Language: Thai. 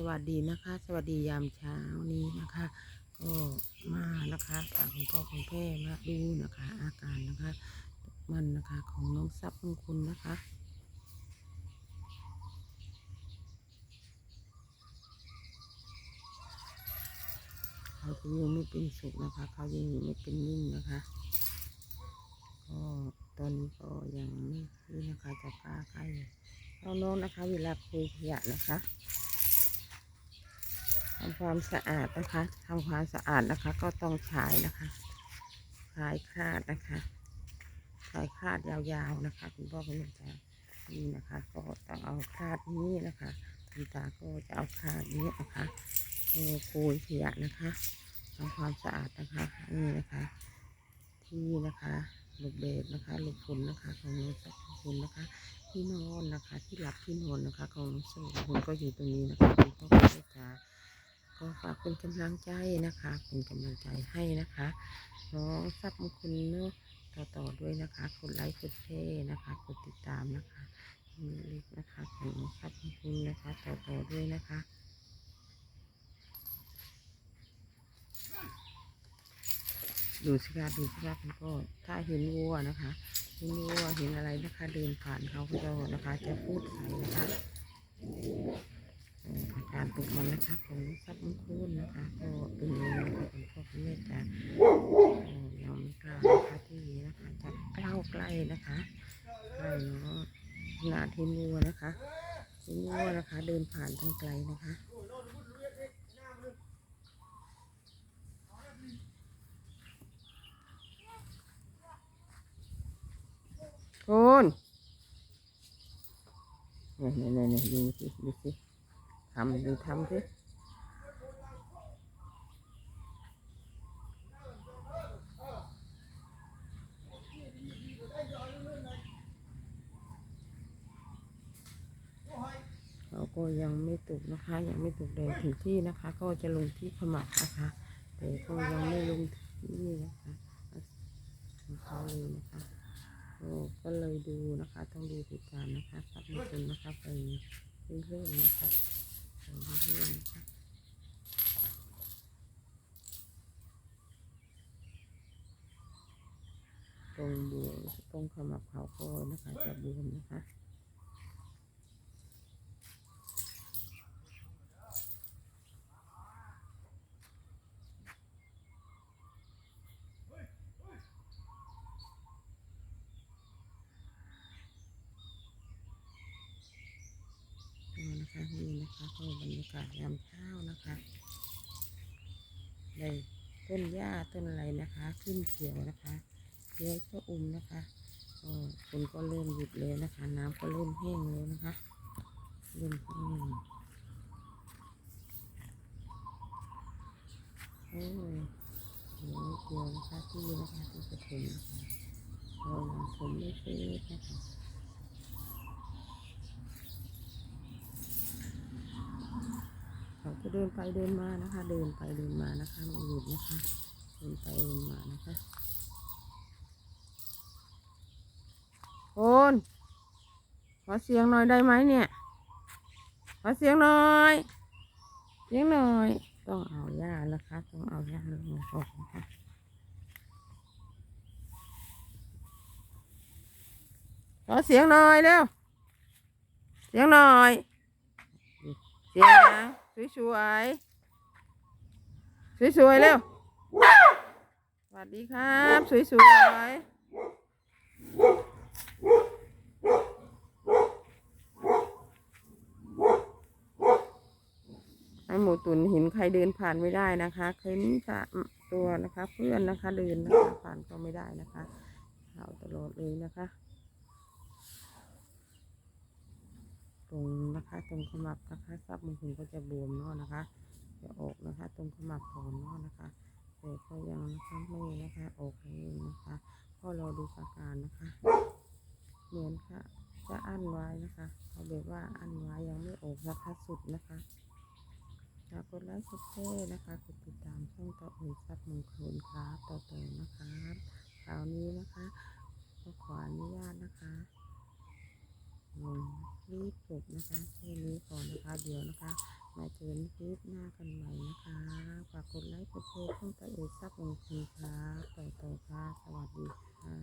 สวัสดีนะคะ สวัสดียามเช้านี้นะคะ ก็มานะคะฝากคุณพ่อคุณแม่มาดูนะคะ อาการนะคะมันนะคะของน้องซับของคุณนะคะเขาจะยังไม่เป็นสุขนะคะเขายังอยู่ไม่เป็นนิ่งนะคะก็ตอนนี้ก็ยังไม่นี่นะคะจะกล้าใกล้น้องนะคะ เวลาคุยขยะนะคะ ทำความสะอาดนะคะทำความสะอาดนะคะ ก็ต้องใช้นะคะคลายคาดนะคะคลายคาดยาวๆนะคะ คุณพ่อคุณแม่จะนี่นะคะ ก็ต้องเอาคาดนี้นะคะคุณตาก็จะเอาคาดนี้นะคะก็คุยขยะนะคะทำความสะอาดนะคะนี่นะคะ ที่นะคะหลบเดดนะคะหลบฝนนะคะของน้องสักคุณนะคะที่นอนนะคะ ที่หลับที่นอนนะคะ ของน้องสักคุณก็อยู่ตรงนี้นะคะคุณพ่อคุณแม่จ๋า ก็ฝากเป็นกำลังใจนะคะ เป็นกำลังใจให้นะคะน้องซับมงคุณเนาะต่อต่อๆด้วยนะคะกดไลค์กดแชร์นะคะกดติดตามนะคะมีเล็กนะคะของน้องซับมงคุณนะคะต่อต่อๆด้วยนะคะดูสิคะดูสิคะคุณพ่อถ้าเห็นวัวนะคะเห็นวัวเห็นอะไรนะคะ เดินผ่านเขาก็นะคะ จะพูดใส่นะคะ อาการตกมันนะคะของซับมุคูนนะคะก็เป็นอย่างนี้นะคะคุณพ่อคุณแม่จ๋าก็ยังกล้านะคะที่นะคะจะเข้าใกล้นะคะใกล้เนาะนาดเห็นวัวนะคะเห็นวัวนะคะ เดินผ่านทางไกลนะคะคุณนี่ยเนี่ยเนี่ยเนี่ยดูสิดูสิ ทำดูทำสิเราก็ยังไม่ตกนะคะ ยังไม่ตกแดงถึงที่นะคะ ก็จะลงที่ขมับนะคะ แต่ก็ยังไม่ลงที่นี่นะคะของเขาเลยนะคะโอ้ก็เลยดูนะคะ ต้องดูเหตุการณ์นะคะสับมคนนะคะไปเรื่อยๆนะคะ เรื่อยๆนะคะตรงบวมตรงขมับเขาก็นะคะจะบวมนะคะ นี่นะคะนี่นะคะก็บรรยากาศยามเช้านะคะในต้นหญ้าต้นอะไรนะคะ ขึ้นเขียวนะคะเขียวชะอุ่มนะคะก็ฝนก็เริ่มหยุดแล้วนะคะ น้ำก็เริ่มแห้งแล้วนะคะเริ่มแห้งโอ้ยเหลือนิดเดียวนะคะที่นะคะที่จะถึงนะคะก็ยังผมไม่เสร็จนะคะ เขา จะเดินไปเดินมานะคะ เดินไปเดินมานะคะไม่หยุดนะคะ เดินไปเดินมานะคะโคนขอเสียงหน่อยได้ไหมเนี่ย ขอเสียงหน่อยเสียงหน่อย ต้องเอาหญ้านะคะ ต้องเอาหญ้าลงออกนะคะขอเสียงหน่อยเร็ว เสียงหน่อย เสียง สวยๆ สวยๆ เร็ว สวัสดีครับ สวยๆไอหมูตุนเห็นใครเดินผ่านไม่ได้นะคะเข็นสะตัวนะคะเพื่อนนะคะเดินนะคะผ่านก็ไม่ได้นะคะข่าวตลอดเลยนะคะ ตรงนะคะตรงขมับนะคะซับมือคุณก็จะ บวมเนาะนะคะจะออกนะคะ ตรงขมับก่อนเนาะนะคะ แต่ก็ยังนะคะไม่นะคะออกเองนะคะก็รอดูอาการนะคะ เหมือนค่ะ จะอั้นไว้นะคะเขาแบบว่าอั้นไว้ยังไม่ออกนะคะสุดนะคะฝากกดไลค์กดแชร์นะคะกดติดตามช่องต่ออื่นซับมงคลครับต่อต่อนะคะคราวนี้นะคะก็ขออนุญาตนะคะมรีบจบนะคะแค่นี้ก่อนนะคะเดี๋ยวนะคะ มาเจอนคลิปหน้ากันใหม่นะคะฝากกดไลค์กดแชร์ช่องตาเอซับลงทีค่ะต่อต่อค่ะ สวัสดีค่ะ